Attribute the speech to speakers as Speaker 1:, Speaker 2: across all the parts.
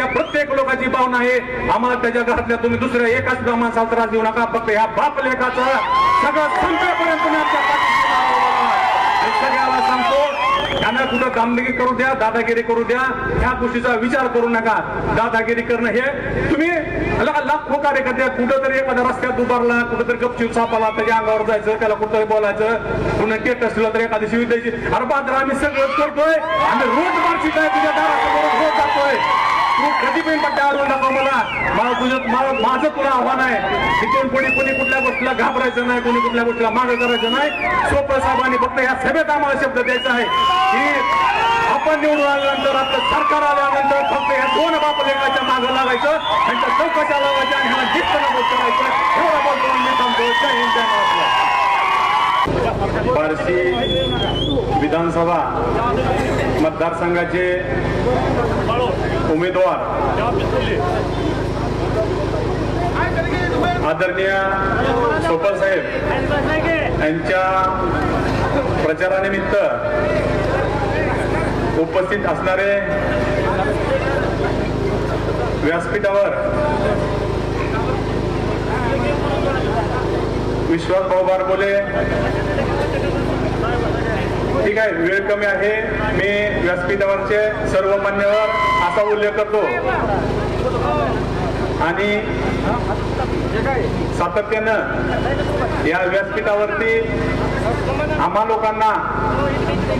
Speaker 1: घरातल्या प्रत्येक लोकांची भावना आहे. आम्हाला त्याच्या घरातल्या तुम्ही दुसऱ्या एकाच माणसाला त्रास देऊ नका. फक्त ह्या बाप लेखाचा सगळं संपेपर्यंत तुम्ही आमच्या सगळ्याला सांगतो त्यांना कुठं कामगिरी करू द्या दादागिरी करू द्या. ह्या गोष्टीचा विचार करू नका. दादागिरी करणं हे तुम्ही लाखो कार्यकर्ते कुठंतरी एखाद्या रस्त्यात उभारला कुठंतरी गपचिप सापाला त्याच्या अंगावर जायचं त्याला कुठं बोलायचं. पुन्हा टेटस असलं तर एखादी शिवी द्यायची. अरे बाजार आम्ही सगळं करतोय. आम्ही रोज मार्चिक आहे तुझ्या दारासमोर रोज जातोय. तू कधी पण पट्ट्या अडवू नका मला. मला तुझं मला माझं तुला आव्हान आहे. तिथून कोणी कोणी कुठल्या गोष्टीला घाबरायचं नाही कोणी कुठल्या गोष्टीला मागं करायचं नाही. सोपं साहेबांनी फक्त या सभेत आम्हाला शब्द द्यायचा आहे की आपण निवडून आल्यानंतर आपलं सरकार आल्यानंतर फक्त या दोन बाप लेखाच्या मागं लागायचं त्यांच्या चौकशा लावायच्या आणि ह्याला जितकं नमूद करायचं एवढा बोलतो मी थांबतो. जय हिंद जय महाराष्ट्र. बार्शी विधानसभा मतदारसंघाचे उमेदवार आदरणीय सोपल साहेब यांच्या प्रचारानिमित्त उपस्थित असणारे व्यासपीठावर विश्वास भाऊ बारबोले. ठीक आहे वेळ कमी आहे. मी व्यासपीठावरचे सर्व मान्यवर असा उल्लेख करतो. आणि सातत्यानं या व्यासपीठावरती आम्हा लोकांना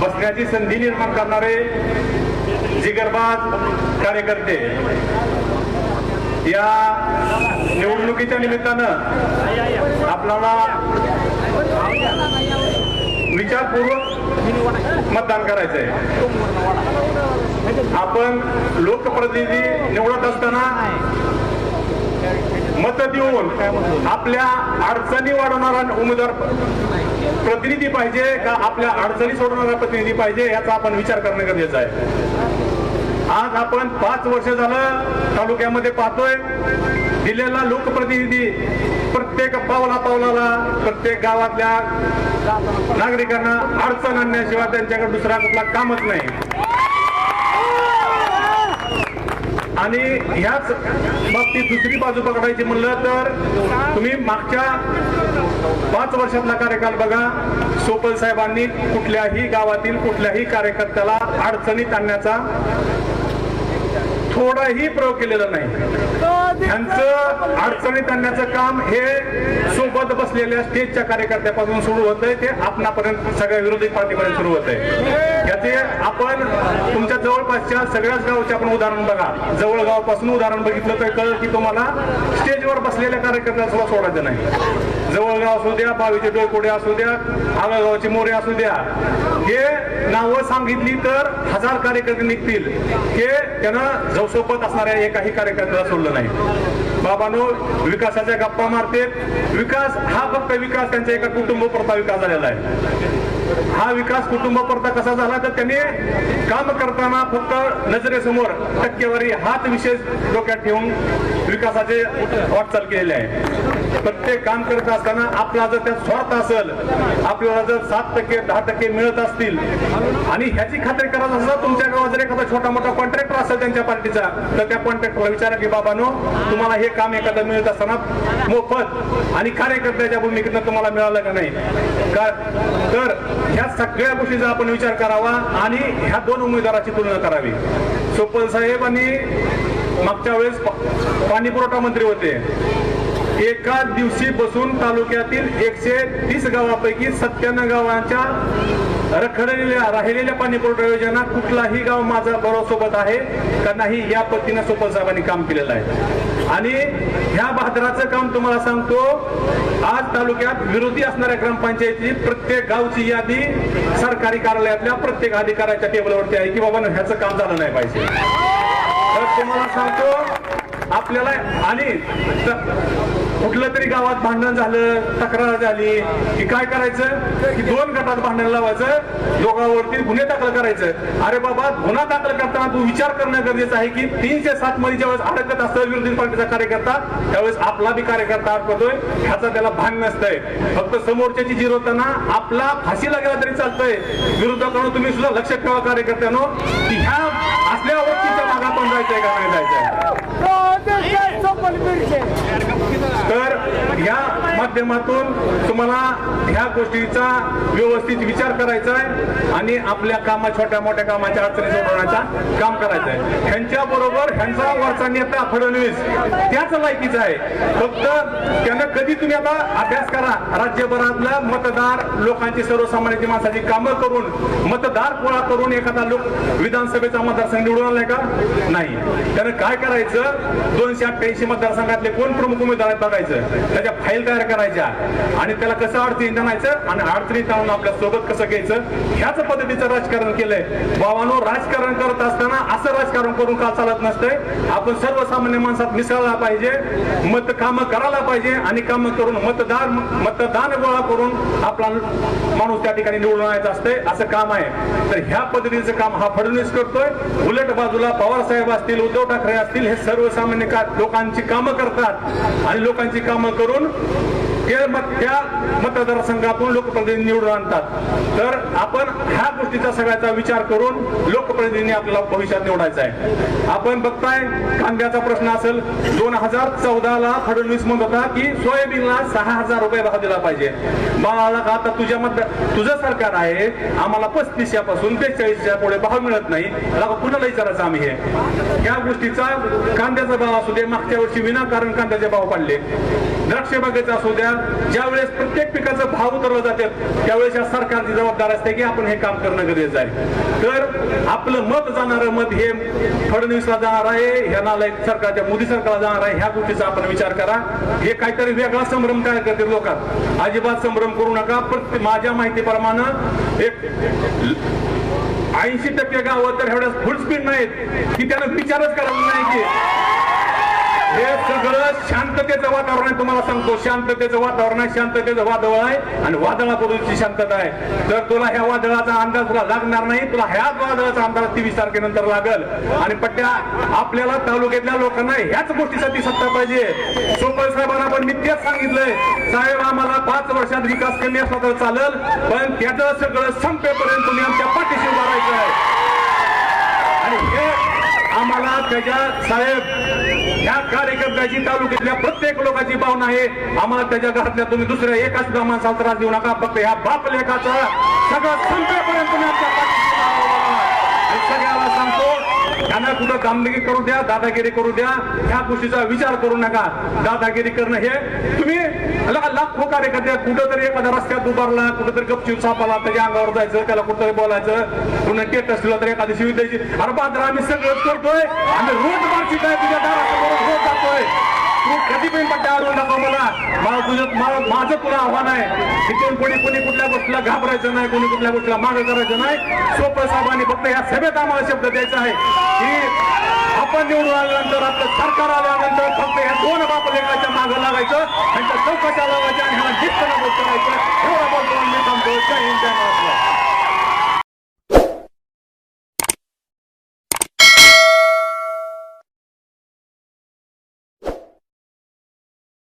Speaker 1: बसण्याची संधी निर्माण करणारे जिगरबाज कार्यकर्ते या निवडणुकीच्या निमित्तानं आपल्याला विचारपूर्वक मतदान करायचं आहे आपण लोकप्रतिनिधी निवडत असताना मत देऊन आपल्या अडचणी वाढवणारा उमेदवार प्रतिनिधी पाहिजे का आपल्या अडचणी सोडवणारा प्रतिनिधी पाहिजे याचा आपण विचार करणं गरजेचं आहे. आज आपण पाच वर्ष झालं तालुक्यामध्ये पाहतोय. दिलेला लोकप्रतिनिधी प्रत्येक पावला पावलाला प्रत्येक गावातल्या नागरिकांना अडचण आणण्याशिवाय त्यांच्याकडे दुसरा कुठला कामच नाही. आणि ह्याच बाबतीत दुसरी बाजू पकडायची म्हणलं तर तुम्ही मागच्या पाच वर्षातला कार्यकाल बघा. सोपल साहेबांनी कुठल्याही गावातील कुठल्याही कार्यकर्त्याला अडचणीत आणण्याचा थोडाही प्रयोग केलेला नाही. त्यांचं अडचणीत आणण्याचं काम हे सोबत बसलेल्या स्टेजच्या कार्यकर्त्यापासून सुरू होतंय. ते आपणापर्यंत सगळ्या विरोधी पार्टीपर्यंत सुरू होतंय. याचे आपण तुमच्या जवळपासच्या सगळ्याच गावचे आपण उदाहरण बघा. जवळगावापासून उदाहरण बघितलं तर कळलं की तुम्हाला स्टेजवर बसलेल्या कार्यकर्त्याला सुद्धा सोडायचं नाही. जवळगाव असू द्या बावीचे डोळकोडे असू द्या आगळगावचे मोरे असू द्या हे नावं सांगितली तर हजार कार्यकर्ते निघतील. हे त्यानं जो असणाऱ्या एकाही कार्यकर्त्याला सोडलं नाही. बाबानो विकासाच्या गप्पा मारते विकास हा फक्त विकास त्यांच्या एका कुटुंब प्रथा विकास झालेला आहे. हा विकास कुटुंब प्रथा कसा झाला तर त्यांनी काम करताना फक्त नजरेसमोर टक्केवारी हात विशेष डोक्यात ठेवून विकासाचे वाटचाल केलेले आहे. म्हणजे प्रत्येक काम करत असताना आपला जर त्यात स्वार्थ असेल आपल्याला जर सात टक्के दहा टक्के मिळत असतील आणि ह्याची खात्री करत असेल तुमच्या गावात जर एखादा छोटा मोठा कॉन्ट्रॅक्टर असेल त्यांच्या पार्टीचा तर त्या कॉन्ट्रॅक्टरला विचारा की बाबानो तुम्हाला हे काम एखादं मिळत असताना मोफत आणि कार्यकर्त्याच्या भूमिकेतनं तुम्हाला मिळालं का नाही? का? तर ह्या सगळ्या गोष्टीचा आपण विचार करावा आणि ह्या दोन उमेदवाराची तुलना करावी. सोपल साहेब आणि मागच्या वेळेस पाणी पुरवठा मंत्री होते. एका दिवशी बसून तालुक्यातील एकशे तीस गावापैकी सत्त्याण्णव गावांच्या रखडलेल्या राहिलेल्या पाणी पुरवठा योजना कुठलाही गाव माझा बरोबर सोबत आहे का नाही या पद्धतीने सोपल साहेबांनी काम केलेलं आहे. आणि ह्या बहादराचं काम तुम्हाला सांगतो आज तालुक्यात विरोधी असणाऱ्या ग्रामपंचायती प्रत्येक गावची यादी सरकारी कार्यालयातल्या प्रत्येक अधिकाऱ्याच्या टेबलवरती आहे की बाबा ह्याचं काम झालं नाही पाहिजे. तर तुम्हाला सांगतो आपल्याला आणि कुठलं तरी गावात भांडण झालं तक्रार झाली की काय करायचं? की दोन गटात भांडण लावायचं दोघांवरती गुन्हे दाखल करायचं. अरे बाबा गुन्हा दाखल करताना तू विचार करणं गरजेचं आहे की तीनशे सात मध्ये ज्यावेळेस अडकत असतं विरोधी पार्टीचा कार्यकर्ता त्यावेळेस आपला बी कार्यकर्ता अडकतोय ह्याचा त्याला भान नसतंय. फक्त समोरच्याची जिरवताना आपला फाशीला गेला तरी चालतंय. विरोधकांना तुम्ही सुद्धा लक्ष ठेवा कार्यकर्त्यानो की ह्या असल्या व्यक्तीच्या भागात पण जायचंय का नाही जायचंय तर या माध्यमातून तुम्हाला ह्या गोष्टीचा व्यवस्थित विचार करायचा आहे आणि आपल्या कामा छोट्या मोठ्या कामाच्या अडचणी सोडवण्याचा काम करायचं आहे. ह्यांच्या बरोबर ह्यांचा वरचा नेता फडणवीस त्याच लायकीचा आहे. फक्त त्यांना कधी तुम्ही आता अभ्यास करा. राज्यभरातलं मतदार लोकांची सर्वसामान्य माणसाची कामं करून मतदार गोळा करून एखादा लोक विधानसभेचा मतदारसंघ निवडून आलाय का? नाही. त्यानं काय करायचं? दोनशे अठ्ठ्याऐंशी मतदारसंघातले कोण प्रमुख उमेदवार आहेत बघायचं. त्याच्या फाईल तयार करायच्या. आणि त्याला कसं अडचणीत आणायचं आणि अडचणीत आणून आपल्यासोबत कसं घ्यायचं? ह्याच पद्धतीचं राजकारण केलंय. बाबांनो राजकारण करत असताना असं राजकारण करून का चालत नसतंय. आपण सर्वसामान्य माणसात मिसळला पाहिजे. मत कामं करायला पाहिजे. आणि कामं करून मतदार मतदान गोळा करून आपला माणूस त्या ठिकाणी निवडून आणायचं असतंय. असं काम आहे. तर ह्या पद्धतीचं काम हा फडणवीस करतोय. उलट बाजूला पवार साहेब असतील उद्धव ठाकरे असतील हे सर्वसामान्य लोकांची कामं करतात. आणि लोकांची कामं करून ते मत त्या मतदारसंघातून लोकप्रतिनिधी निवडून आणतात. तर आपण ह्या गोष्टीचा सगळ्याचा विचार करून लोकप्रतिनिधी आपल्याला भविष्यात निवडायचा आहे. आपण बघताय कांद्याचा प्रश्न असेल दोन हजार चौदाला फडणवीस म्हणत होता की सोयाबीनला सहा हजार रुपये भाव दिला पाहिजे. बाळाला का आता तुझ्या मत तुझं सरकार आहे आम्हाला पस्तीसपासून बेचाळीसच्या पुढे भाव मिळत नाही. कुणाला विचारायचं आम्ही हे? या गोष्टीचा कांद्याचा भाव असू दे मागच्या वर्षी विनाकारण कांद्याचे भाव पडले. द्राक्ष बागेचा असू द्या ज्या वेळेस प्रत्येक पिकाचं भाव उतरलं जातात त्यावेळेस या सरकारची जबाबदारी असते की आपण हे काम करणं गरजेचं आहे. तर आपलं मत जाणारं मत हे फडणवीसला जाणार आहे ह्याला सरकारच्या मोदी सरकारला जाणार आहे ह्या गोष्टीचा आपण विचार करा. हे काहीतरी वेगळा संभ्रम काय करते लोकात अजिबात संभ्रम करू नका. प्रत्येक माझ्या माहितीप्रमाणे एक ऐंशी टक्के गावं तर एवढ्या फुल स्पीड नाहीत. की त्यानं विचारच करायला नाही की हे सगळं शांततेचं वातावरण आहे. तुम्हाला सांगतो शांततेचं वातावरण आहे. शांततेचं वादळ आहे आणि वादळापूर्वीची शांतता आहे. तर तुला ह्या वादळाचा अंदाज तुला लागणार नाही. तुला ह्याच वादळाचा अंदाज तेवीस तारखेनंतर लागल. आणि पट्ट्या आपल्याला तालुक्यातल्या लोकांना ह्याच गोष्टीसाठी सत्ता पाहिजे. सोपल साहेबांना पण मी तेच सांगितलंय. साहेब आम्हाला पाच वर्षात विकास कमी असला तर चालेल पण त्याचं सगळं संपेपर्यंत तुम्ही आमच्या पाठीशी उभा राहायचं आहे. आम्हाला त्याच्या साहेब या कार्यकर्त्याची तालुक्यातल्या प्रत्येक लोकांची भावना आहे. आम्हाला त्याच्या घरातल्या तुम्ही दुसऱ्या एकाच सुद्धा त्रास देऊ नका. फक्त ह्या बाप लेखाचा सगळं संपेपर्यंत तुम्ही आमच्या सगळ्या उभा राहा. आणि सगळ्याला सांगतो त्यांना कुठं दामगिरी करू द्या दादागिरी करू द्या ह्या गोष्टीचा विचार करू नका. दादागिरी करणं हे तुम्ही लाखो कार्यकर्ते कुठं तरी एखाद्या रस्त्यात उभारला कुठं तरी सापाला त्याच्या अंगावर जायचं त्याला कुठं बोलायचं. पुन्हा टेटस दिला तर एखादी शिवी द्यायची. अरे बाजार आम्ही सगळं करतोय. आम्ही रोज मार्ची काय तुझ्या दारासमोर. ग्रामीण पट्ट्यावर येऊ नका मला. माझं तुला आव्हान आहे. तिथून कोणी कोणी कुठल्या गोष्टीला घाबरायचं नाही कोणी कुठल्या गोष्टीला मागं करायचं नाही. सोपं साहेबांनी फक्त या सभेत आम्हाला शब्द द्यायचा आहे की आपण निवडून आल्यानंतर आपलं सरकार आल्यानंतर फक्त या दोन बाप लेखाच्या मागं लागायचं आणि त्या चौकाच्या लागायच्या आणि ह्याला जितकं करायचं एवढा बोलतो मी थांबतो. जय हिंद जय महाराष्ट्र.